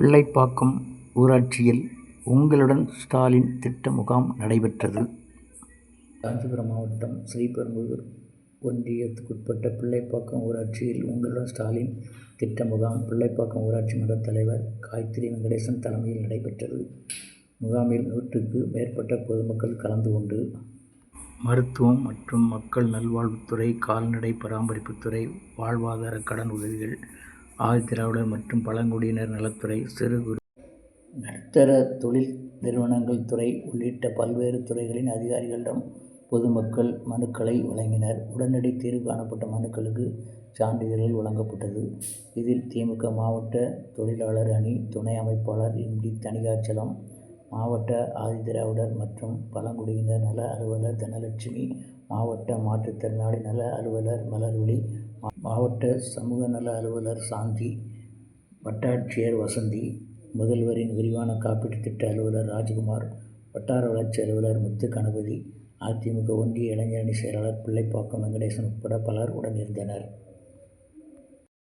பிள்ளைப்பாக்கம் ஊராட்சியில் உங்களுடன் ஸ்டாலின் திட்ட முகாம் நடைபெற்றது. காஞ்சிபுரம் மாவட்டம் ஸ்ரீபெரும்புதூர் ஒன்றியத்துக்குட்பட்ட பிள்ளைப்பாக்கம் ஊராட்சியில் உங்களுடன் ஸ்டாலின் திட்ட முகாம் பிள்ளைப்பாக்கம் ஊராட்சி மன்ற தலைவர் காயத்ரி வெங்கடேசன் தலைமையில் நடைபெற்றது. முகாமில் நூற்றுக்கு மேற்பட்ட பொதுமக்கள் கலந்து கொண்டு மருத்துவம் மற்றும் மக்கள் நல்வாழ்வுத்துறை கால்நடை பராமரிப்புத்துறை வாழ்வாதார கடன் உதவிகள் ஆதிதிராவிடர் மற்றும் பழங்குடியினர் நலத்துறை சிறு குறு நடுத்தர தொழில் நிறுவனங்கள் துறை உள்ளிட்ட பல்வேறு துறைகளின் அதிகாரிகளிடம் பொதுமக்கள் மனுக்களை வழங்கினர். உடனடி தீர்வு காணப்பட்ட மனுக்களுக்கு சான்றிதழ்கள் வழங்கப்பட்டது. இதில் திமுக மாவட்ட தொழிலாளர் அணி துணை அமைப்பாளர் எம். டி. மாவட்ட ஆதிதிராவிடர் மற்றும் பழங்குடியினர் நல அலுவலர் தனலட்சுமி மாவட்ட மாற்றுத்திறனாளி நல அலுவலர் மலர்விழி மாவட்ட சமூக நல அலுவலர் சாந்தி வட்டாட்சியர் வசந்தி முதல்வரின் விரிவான காப்பீட்டுத் திட்ட அலுவலர் ராஜ்குமார் வட்டார வளர்ச்சி அலுவலர் முத்து கணபதி அதிமுக ஒன்றிய இளைஞரணி செயலாளர் பிள்ளைப்பாக்கம் வெங்கடேசன் உட்பட பலர் உடன் இருந்தனர்.